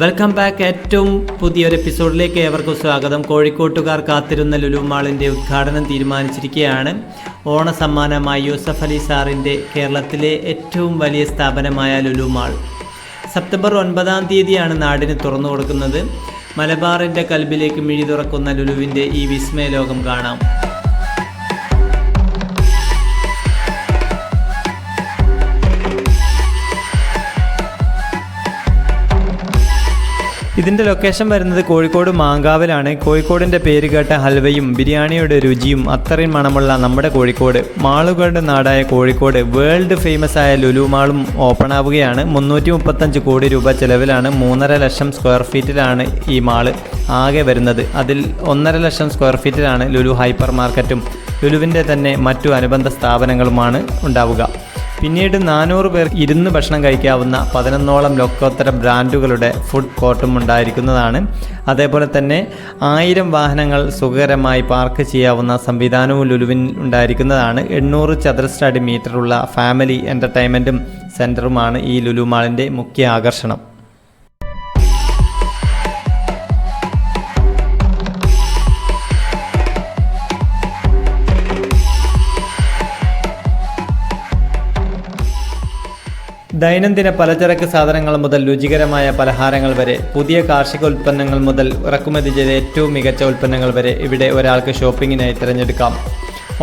Welcome back ഏറ്റവും പുതിയൊരു എപ്പിസോഡിലേക്ക് ഏവർക്കും സ്വാഗതം. കോഴിക്കോട്ടുകാർ കാത്തിരുന്ന ലുലു മാളിന്റെ ഉദ്ഘാടനം തീരുമാനിച്ചിരിക്കുകയാണ്. ഓണ സമ്മാനമായി യൂസഫ് അലി സാറിന്റെ കേരളത്തിലെ ഏറ്റവും വലിയ സ്ഥാപനമായ ലുലു മാൾ. സെപ്റ്റംബർ ഒൻപതാം തീയതിയാണ് നാടിന് തുറന്നു കൊടുക്കുന്നത്. മലബാറിന്റെ കൽബിലേക്ക് മിഴി തുറക്കുന്ന ലുലുവിന്റെ ഈ വിസ്മയ ലോകം കാണാം. ഇതിന്റെ ലൊക്കേഷൻ വരുന്നത് കോഴിക്കോട് മാങ്കാവിലാണ്. കോഴിക്കോടിന്റെ പേര് കേട്ട ഹൽവയും ബിരിയാണിയുടെ രുചിയും അത്രയും മണമുള്ള നമ്മുടെ കോഴിക്കോട്. മാളുകളുടെ നാടായ കോഴിക്കോട് വേൾഡ് ഫേമസ് ആയ ലുലു മാളും ഓപ്പൺ ആവുകയാണ്. മുന്നൂറ്റി മുപ്പത്തഞ്ച് കോടി രൂപ ചിലവിലാണ് മൂന്നര ലക്ഷം സ്ക്വയർ ഫീറ്റിലാണ് ഈ മാൾ ആകെ വരുന്നത്. അതിൽ ഒന്നര ലക്ഷം സ്ക്വയർ ഫീറ്റിലാണ് ലുലു ഹൈപ്പർ മാർക്കറ്റും ലുലുവിന്റെ തന്നെ മറ്റു അനുബന്ധ സ്ഥാപനങ്ങളുമാണ് ഉണ്ടാവുക. പിന്നീട് നാനൂറ് പേർ ഇരുന്ന് ഭക്ഷണം കഴിക്കാവുന്ന പതിനൊന്നോളം ലോകോത്തര ബ്രാൻഡുകളുടെ ഫുഡ് കോർട്ടും ഉണ്ടായിരിക്കുന്നതാണ്. അതേപോലെ തന്നെ ആയിരം വാഹനങ്ങൾ സുഖകരമായി പാർക്ക് ചെയ്യാവുന്ന സംവിധാനവും ലുലുവിൻ ഉണ്ടായിരിക്കുന്നതാണ്. എണ്ണൂറ് ചതുരശ്ര അടി മീറ്ററുള്ള ഫാമിലി എന്റർടൈൻമെന്റും സെന്ററുമാണ് ഈ ലുലു മാളിന്റെ മുഖ്യ ആകർഷണം. ദൈനംദിന പലചരക്ക് സാധനങ്ങൾ മുതൽ രുചികരമായ പലഹാരങ്ങൾ വരെ പുതിയ കാർഷിക ഉൽപ്പന്നങ്ങൾ മുതൽ ഇറക്കുമതി ചെയ്ത ഏറ്റവും മികച്ച ഉൽപ്പന്നങ്ങൾ വരെ ഇവിടെ ഒരാൾക്ക് ഷോപ്പിങ്ങിനായി തിരഞ്ഞെടുക്കാം.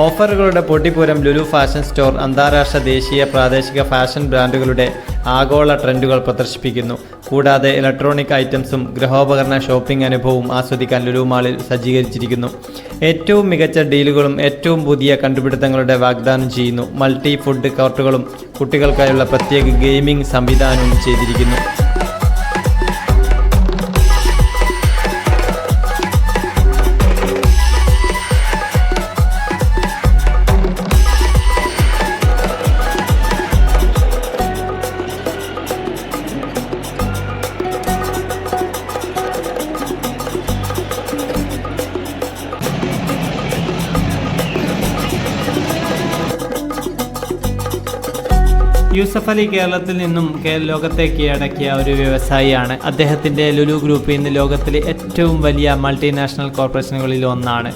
ഓഫറുകളുടെ പൊട്ടിപ്പൂരം ലുലു ഫാഷൻ സ്റ്റോർ അന്താരാഷ്ട്ര ദേശീയ പ്രാദേശിക ഫാഷൻ ബ്രാൻഡുകളുടെ ആഗോള ട്രെൻഡുകൾ പ്രദർശിപ്പിക്കുന്നു. കൂടാതെ ഇലക്ട്രോണിക് ഐറ്റംസും ഗൃഹോപകരണ ഷോപ്പിംഗ് അനുഭവവും ആസ്വദിക്കാൻ ലുലു മാളിൽ സജ്ജീകരിച്ചിരിക്കുന്നു. ഏറ്റവും മികച്ച ഡീലുകളും ഏറ്റവും പുതിയ കണ്ടുപിടുത്തങ്ങളുടെ വാഗ്ദാനം ചെയ്യുന്നു. മൾട്ടി ഫുഡ് കോർട്ടുകളും കുട്ടികൾക്കായുള്ള പ്രത്യേക ഗെയിമിംഗ് സംവിധാനവും ചെയ്തിരിക്കുന്നു. യൂസഫ് അലി കേരളത്തിൽ നിന്നും ലോകത്തേക്ക് ലോകത്തെ കീഴടക്കിയ ഒരു വ്യവസായിയാണ്. അദ്ദേഹത്തിന്റെ ലുലു ഗ്രൂപ്പ് ഇന്ന് ലോകത്തിലെ ഏറ്റവും വലിയ മൾട്ടിനാഷണൽ കോർപ്പറേഷനുകളിൽ ഒന്നാണ്.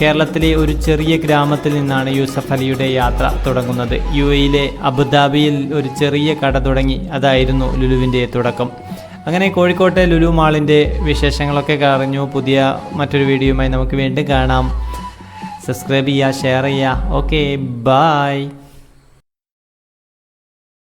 കേരളത്തിലെ ഒരു ചെറിയ ഗ്രാമത്തിൽ നിന്നാണ് യൂസഫ് അലിയുടെ യാത്ര തുടങ്ങുന്നത്. യു എയിലെ അബുദാബിയിൽ ഒരു ചെറിയ കട തുടങ്ങി. അതായിരുന്നു ലുലുവിന്റെ തുടക്കം. അങ്ങനെ കോഴിക്കോട്ടെ ലുലു മാളിന്റെ വിശേഷങ്ങളൊക്കെ അറിഞ്ഞു പുതിയ മറ്റൊരു വീഡിയോയുമായി നമുക്ക് വീണ്ടും കാണാം. സബ്സ്ക്രൈബ് ചെയ്യുക ഷെയർ ചെയ്യുക. Okay bye